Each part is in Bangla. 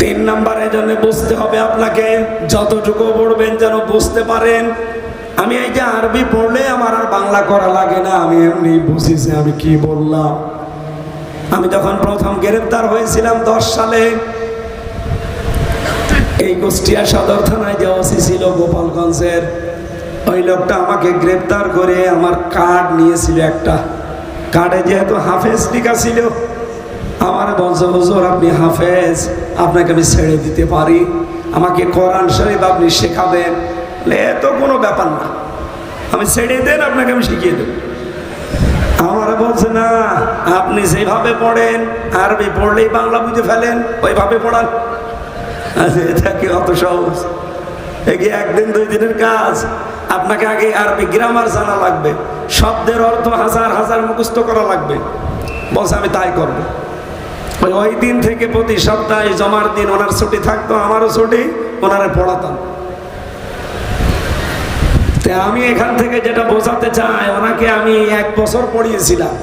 তিন নাম্বারে জন্য বুঝতে হবে আপনাকে, যতটুকু পড়বেন যেন বুঝতে পারেন। আমি এই যে আরবি পড়লে আমার আর বাংলা করা লাগে না, আমি এমনি বুঝেছি আমি কি বললাম। আমি যখন প্রথম গ্রেপ্তার হয়েছিলাম দশ সালে, এই কুষ্টিয়া সদর থানায় যে ওসি ছিল গোপালগঞ্জের, ওই লোকটা আমাকে গ্রেপ্তার করে আমার কার্ড নিয়েছিল একটা। কার্ডে যেহেতু হাফেজ টিকা ছিল আমার বলছে হুজুর আপনি হাফেজ আপনাকে আমি ছেড়ে দিতে পারি। আমাকে কোরআন শরীফ আপনি শেখাবেন। এ তো কোনো ব্যাপার না। আমি ছেড়ে দেন আপনাকে আমি শিখিয়ে দেব। আমার বলছে না আপনি যেভাবে পড়েন আরবি পড়লেই বাংলা বুঝে ফেলেন ওইভাবে পড়ান। আচ্ছা, এটা কি অত সহজ? এগিয়ে একদিন দুই দিনের কাজ? আপনাকে আগে আরবি গ্রামার জানা লাগবে। শব্দের অর্থ হাজার হাজার মুখস্থ করা লাগবে। বলছে আমি তাই করব। ওই ওই দিন থেকে প্রতি সপ্তাহে জমার দিন ওনার ছুটি থাকতো, আমারও ছুটি, ওনারে পড়াতাম। আমি এখান থেকে যেটা বোঝাতে চাই, ওনাকে আমি এক বছর পড়িয়েছিলাম,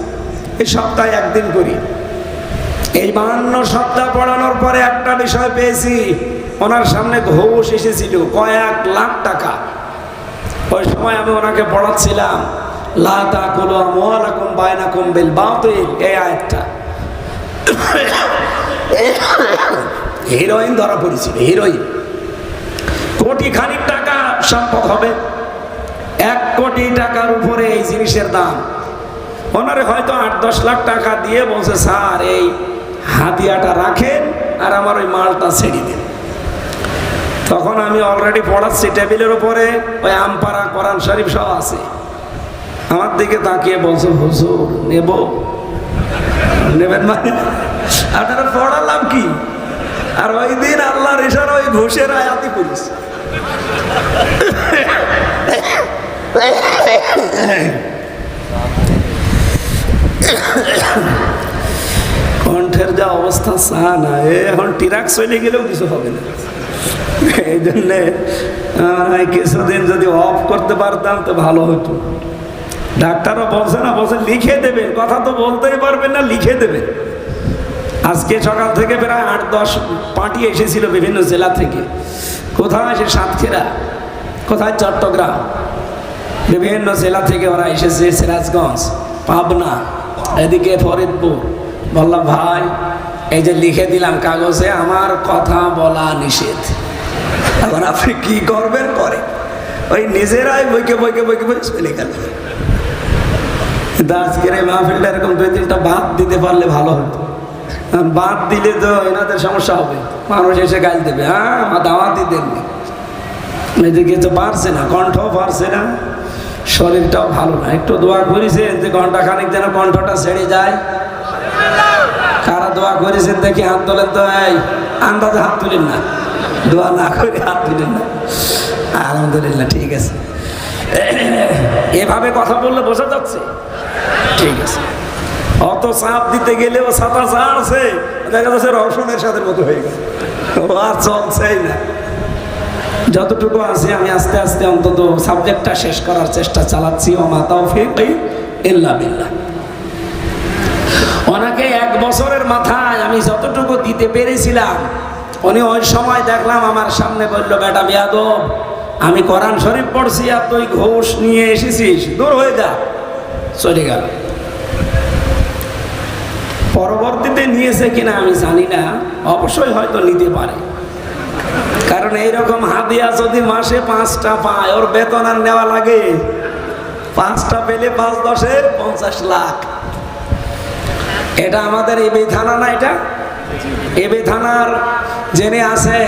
এই সপ্তাহে একদিন করি। এই বাহান্ন সপ্তাহ পড়ানোর পরে একটা বিষয় পেয়েছি, ওনার সামনে ঘোষ এসেছিল, কয়েক লাখ টাকা। ওই সময় আমি ওনাকে পড়াচ্ছিলাম লাতা কুলো মোয়ালাকুম বায়নাকুম বিল বাতিল এই আয়াতটা। হিরোইন ধরা পড়েছিল হিরোইন কোটি খানিক টাকা সম্পদ হবে। এক কোটি টাকার উপরে এই জিনিসের দাম। ওনারে হয়তো আট দশ লাখ টাকা দিয়ে বলছে, স্যার, এই হাতিয়াটা রাখেন আর আমার ওই মালটা ছেড়ে দিন। তখন আমি অলরেডি পড়াচ্ছি টেবিলের উপরে, ওই আমপাড়া কোরআন শরীফ সব আছে। আমার দিকে তাকিয়ে বলছে, হুজুর, নেব। নেবেন মানে আপনারা পড়ালাম কি? আর ওই দিন আল্লাহর ইশারা ওই ঘুষের আয়াতি করিস কণ্ঠের যা অবস্থা চা না। এখন টিরাক চলে গেলেও কিছু হবে না। এই জন্যে কিছুদিন যদি অফ করতে পারতাম তো ভালো হতো। ডাক্তারও বলছে না, বলছে লিখে দেবে। কথা তো বলতেই পারবেন না, লিখে দেবেন আজকে সকাল থেকে প্রায় আট, দশ পার্টি এসেছিল বিভিন্ন জেলা থেকে। কোথায় আসে সাতক্ষীরা। কোথায়? চট্টগ্রাম। বিভিন্ন জেলা থেকে ওরা এসেছে, সিরাজগঞ্জ, পাবনা, এদিকে ফরিদপুর। বললাম, ভাই, এই যে লিখে দিলাম কাগজে, আমার কথা বলা নিষেধ। এখন আপনি কি করবেন করে ওই নিজেরাই বইকে বইকে বইকে বই চলে গেল। কিন্তু আজকের এই মাহফিলটা এরকম দুই তিনটা বাদ দিতে পারলে ভালো হতো। বাদ দিলে তো এনাদের সমস্যা হবে। মানুষ এসে গাল দেবে হ্যাঁ আমার দাওয়াতই দেননি। এদিকে তো পারছে না, কণ্ঠও পারছে না, শরীরটাও ভালো না। একটু দোয়া করেছেন যে ঘণ্টা খানিক যেন কণ্ঠটা ছেড়ে যায়। কারা দোয়া করেছেন দেখি, হাত তোলেন তো, এই, আন্দাজে হাত তুলেন না। দোয়া না করে হাত তুলেন না। আলহামদুলিল্লাহ, ঠিক আছে। এভাবে কথা বললে বোঝা যাচ্ছে ঠিক আছে। অত চাপ দিতে গেলেও আছে, দেখা যাচ্ছে রসনের সাথে মতো হয়ে ও আর চলছেই না। যতটুকু আছে আমি আস্তে আস্তে অন্তত সাবজেক্টটা শেষ করার চেষ্টা চালাচ্ছি। ও মাতাও ফির ওনাকে এক বছরের মাথায় আমি যতটুকু দিতে পেরেছিলাম, উনি ওই সময় দেখলাম আমার সামনে বলল, বেটা বেয়াদব, আমি কোরআন শরীফ পড়ছি আর তুই ঘোষ নিয়ে এসেছিস। দূর হয়ে যা। চলে গেল। পরবর্তীতে নিয়েছে কিনা আমি জানি না, অবশ্যই হয়তো নিতে পারে। কারণ এইরকম হাদিয়া যদি মাসে পাঁচটা পায়, ওর বেতন আর নেওয়া লাগে। পাঁচটা পেলে পাঁচ দশে পঞ্চাশ লাখ। এটা আমাদের এবি থানা না এটা? এবি থানার জেনে আছে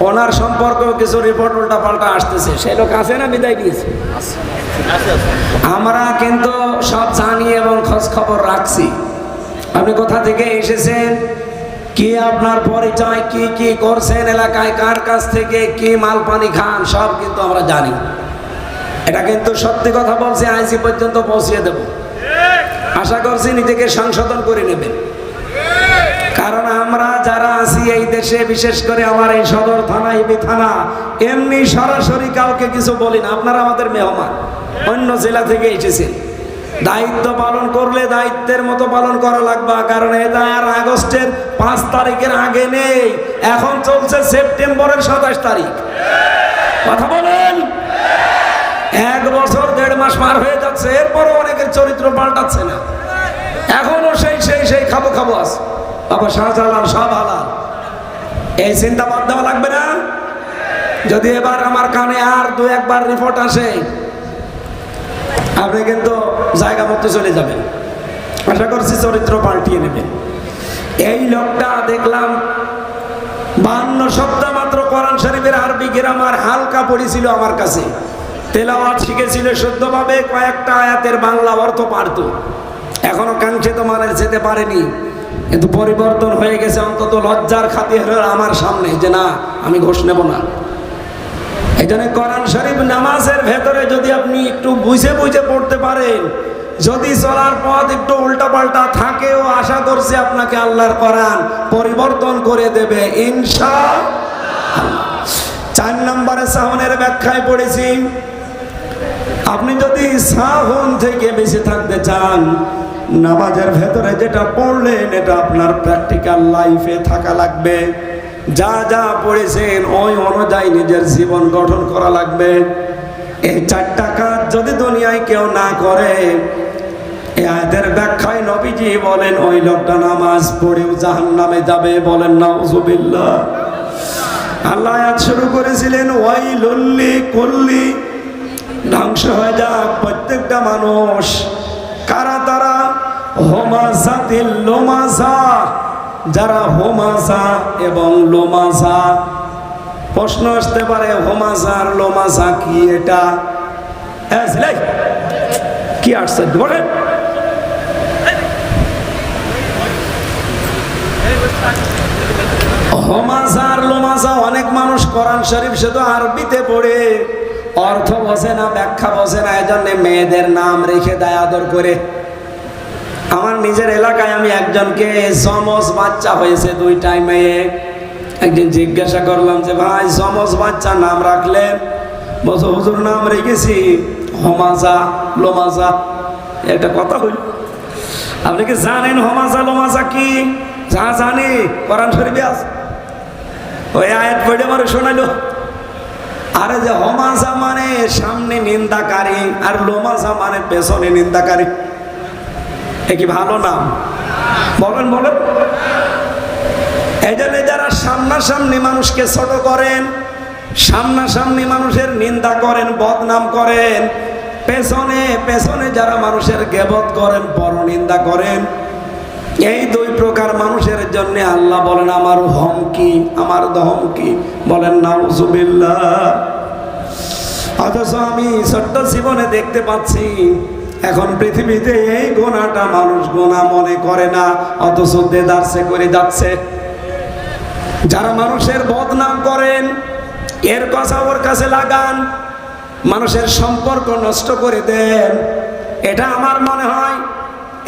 ওনার সম্পর্কেও কিছু রিপোর্ট উল্টা পাল্টা আসতেছে। সে লোক আছে না বিদায় দিয়েছে আমরা কিন্তু সব জানি এবং খোঁজ খবর রাখছি। আপনি কোথা থেকে এসেছেন? কি আপনার পরিচয়? কি কি করছেন এলাকায়? কার কাছ থেকে? কি মাল পানি খান? সব কিন্তু আমরা জানি। এটা কিন্তু সত্যি কথা বলছি আইসি পর্যন্ত পৌঁছিয়ে দেব। আশা করছি নিজেকে সংশোধন করে নেবেন। কারণ আমরা যারা আছি এই দেশে, বিশেষ করে আমার এই সদর থানা ইবি থানা, এমনি সরাসরি কাউকে কিছু বলি না। আপনারা আমাদের মেহমান, অন্য জেলা থেকে এসেছেন। দায়িত্ব পালন করলে দায়িত্বের মতো পালন করা লাগবে, কারণ এটা আর আগস্টের পাঁচ তারিখের আগে নেই। এখন চলছে সেপ্টেম্বরের সাতাশ তারিখ। কথা বলেন? এক বছর দেড় মাস পার হয়ে যাচ্ছে, এরপরও অনেকের চরিত্র পাল্টাচ্ছে না। এখনও সেই সেই সেই খাব খাব আছে। বাবা শাহজালাল সব হালাল। এই চিন্তা বাদ দেওয়া লাগবে না? যদি এবার আমার কানে আর দু একবার রিপোর্ট আসে, আপনি কিন্তু জায়গা মতো চলে যাবেন। আশা করছি চরিত্র পাল্টিয়ে নেবেন। এই লোকটা দেখলাম বান্ন সপ্তাহ মাত্র কোরআন শরীফের আরবি গ্রামার হালকা পড়েছিল আমার কাছে। তেলাওয়াত শিখেছিল শুদ্ধভাবে কয়েকটা আয়াতের বাংলা অর্থ পারত। এখনও কাঙ্ক্ষিত মানের যেতে পারেনি। কিন্তু পরিবর্তন হয়ে গেছে অন্তত লজ্জার খাতির আমার সামনে যে না, আমি ঘোষ নেব না। এই জন্য কোরআন শরীফ নামাজের ভেতরে যদি আপনি একটু বুঝে বুঝে পড়তে পারেন, যদি চলার পথ একটু উল্টাপাল্টা থাকেও আশা করছি আপনাকে আল্লাহর কোরআন পরিবর্তন করে দেবে ইনশা চার নম্বরে সাহনের ব্যাখ্যায় পড়েছি, আপনি যদি সাহন থেকে বেঁচে থাকতে চান নামাজের ভেতরে যেটা পড়লেন, এটা আপনার প্র্যাকটিক্যাল লাইফে থাকা লাগবে। যা যা পড়েছেন, ওই অনুযায়ী নিজের জীবন গঠন করা লাগবে। এই চারটা কাজ যদি দুনিয়ায় কেউ না করে আয়াতের ব্যাখ্যায় নবীজি বলেন, ওই লোকটা নামাজ পড়েও জাহান নামে যাবে। বলেন না উজুবিল্লাহ আল্লাহ আয়াত শুরু করেছিলেন ওয়াই লল্লি কল্লি। ধ্বংস হয়ে যাক প্রত্যেকটা মানুষ। হোমাজাতিল লোমাজা, যারা হোমাজা এবং লোমাজা, প্রশ্ন আসতে পারে হোমাজা আর লোমাজা কি এটা? কি আসছে বলেন। হমাজা আর লোমাজা, অনেক মানুষ কোরআন শরীফ শুধু আরবিতে পড়ে, অর্থ বসে না, ব্যাখ্যা বসে না এই জন্য মেয়েদের নাম রেখে দেয় আদর করে। আমার নিজের এলাকায় আমি একজনকে সমস বাচ্চা হয়েছে দুইটাই মেয়ে। একদিন জিজ্ঞাসা করলাম যে, ভাই সমস বাচ্চা নাম রাখলে? বলছো, হুজুর, নাম রেখেছি। হমাজা, লোমাজা। এটা কথা হইল। আপনি কি জানেন হমাজা, লোমাজা কি? যা জানি, কোরআন শরীফে আছে। ওই আয়াত পড়ে আমার শোনালো। আরে যে হমাজা মানে সামনে নিন্দাকারী আর লোমাজা মানে পেছনে নিন্দাকারী। কি ভালো নাম? বলেন বলেন। এই যারা সামনাসামনি মানুষকে ছোট করেন, সামনাসামনি মানুষের নিন্দা করেন, বদনাম করেন, পেছনে পেছনে যারা মানুষের গেবত করেন পরনিন্দা করেন, এই দুই প্রকার মানুষের জন্য আল্লাহ বলেন, আমার হমকি আমার দহমকি বলেন, নাউজুবিল্লাহ। অথচ আমি ছোট্ট জীবনে দেখতে পাচ্ছি এখন পৃথিবীতে এই গোনাটা মানুষ গোনা মনে করে না, অথচ দেদারসে করে যাচ্ছে। যারা মানুষের বদনাম করেন, এর কথা ওর কাছে লাগান, মানুষের সম্পর্ক নষ্ট করে দেন। এটা আমার মনে হয়,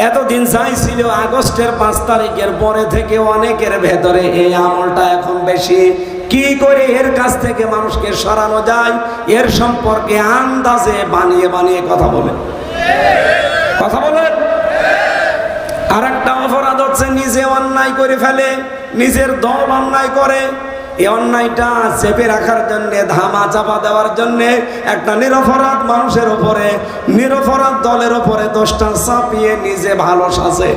এতদিন চাইছিল আগস্টের পাঁচ তারিখের পরে থেকে অনেকের ভেতরে এই আমলটা এখন বেশি। কি করে এর কাছ থেকে মানুষকে সরানো যায়, এর সম্পর্কে আন্দাজে বানিয়ে বানিয়ে কথা বলে কথা বলেন। আর একটা অপরাধ হচ্ছে নিজে অন্যায় করে ফেলে, নিজের দল অন্যায় করে। এই অন্যায়টা চেপে রাখার জন্য, ধামা চাপা দেওয়ার জন্য একটা নিরপরাধ মানুষের উপরে, নিরপরাধ দলের উপরে দোষটা চাপিয়ে নিজে ভালো সাজে।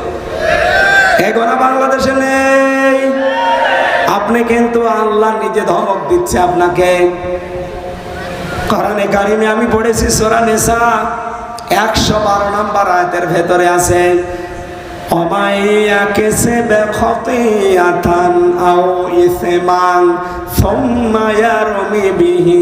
এগোনা বাংলাদেশে নেই। আপনি কিন্তু আল্লাহ নিজে ধমক দিচ্ছে আপনাকে। কোরআনে কারিমে আমি পড়েছি সোরা নেশা একশো বারো নম্বর আয়তের ভেতরে আছে বেখতিয়াতান আও সোম্মায়ারমি বিহি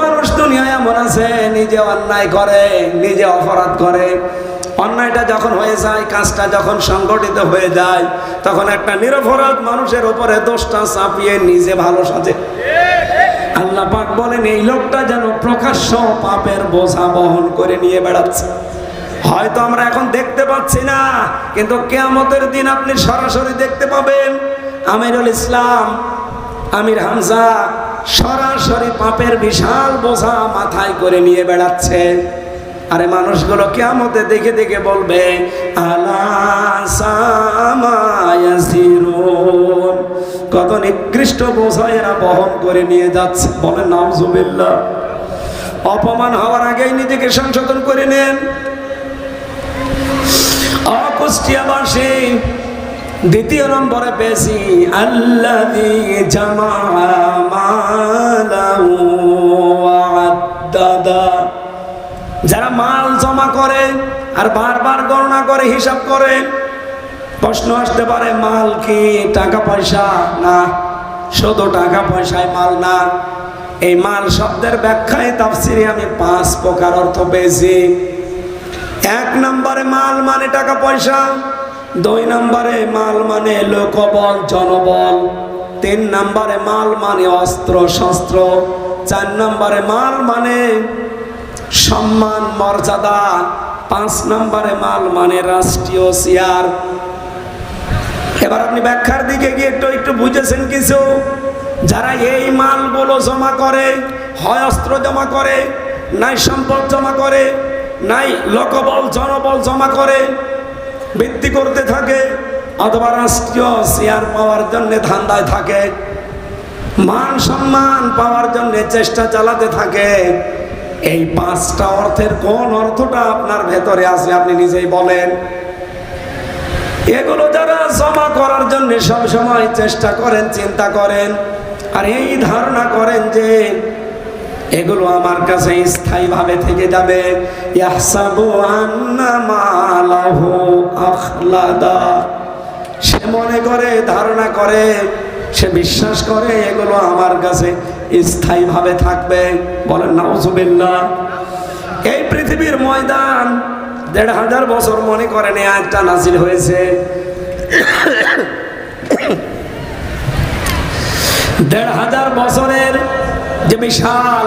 মানুষ দুনিয়ায় এমন আছে, নিজে অন্যায় করে, নিজে অপরাধ করে। অন্যায়টা যখন হয়ে যায়, কাজটা যখন সংগঠিত হয়ে যায়, তখন একটা নিরপরাধ মানুষের উপরে দোষটা চাপিয়ে নিজে ভালো সাজে। আল্লাহ পাক বলেন, এই লোকটা যেন প্রকাশ্য পাপের বোঝা বহন করে নিয়ে বেড়াচ্ছে। হয়তো আমরা এখন দেখতে পাচ্ছি না, কিন্তু কেয়ামতের দিন আপনি সরাসরি দেখতে পাবেন, আমিরুল ইসলাম, আমির হামজা সরাসরি পাপের বিশাল বোঝা মাথায় করে নিয়ে বেড়াচ্ছে। আরে মানুষগুলো কেয়ামতে দেখে দেখে বলবে কত নিকৃষ্ট বোঝা এরা বহন করে নিয়ে যাচ্ছে। বলেন, নাউজুবিল্লাহ। অপমান হওয়ার আগেই নিজেকে সংশোধন করে নেন। অকুষ্টিয়াবাসী দ্বিতীয় নম্বরে পেয়েছি আল্লাহ দাদা মাল জমা করে আর বারবার গণনা করে, হিসাব করে। প্রশ্ন আসতে পারে, মাল কি? টাকা পয়সা? না। শুধু টাকা পয়সায় মাল না। এই মাল শব্দের ব্যাখ্যায় তাফসিরে আমি পাঁচ প্রকার অর্থ পেয়েছি। এক নম্বরে মাল মানে টাকা পয়সা, দুই নম্বরে মাল মানে লোকবল, জনবল, তিন নম্বরে মাল মানে অস্ত্র, শস্ত্র, চার নম্বরে মাল মানে সম্মান, মর্যাদা, পাঁচ নম্বরে মাল মানে রাষ্ট্রীয় চেয়ার। এবার আপনি ব্যাখ্যার দিকে গিয়ে একটু একটু বুঝেছেন কিছু? যারা এই মালগুলো জমা করে, হয় অস্ত্র জমা করে, নাই সম্পদ জমা করে, নাই লোকবল, জনবল জমা করে বৃত্তি করতে থাকে, অথবা রাষ্ট্রীয় শেয়ার পাওয়ার জন্য ধান্দায় থাকে, মান সম্মান পাওয়ার জন্য চেষ্টা চালাতে থাকে এই পাঁচটা অর্থের কোন অর্থটা আপনার ভেতরে আছে আপনি নিজেই বলেন। এগুলো যারা জমা করার জন্য সব সময় চেষ্টা করেন, চিন্তা করেন, আর এই ধারণা করেন যে এগুলো আমার কাছে স্থায়ীভাবে থেকে যাবে। সে মনে করে, ধারণা করে সে বিশ্বাস করে এগুলো আমার কাছে স্থায়ীভাবে থাকবে। বলেন নাউজুবিল্লা এই পৃথিবীর ময়দান দেড় হাজার বছর মনে করেন একটা নাজিল হয়েছে। দেড় হাজার বছরের যে বিশাল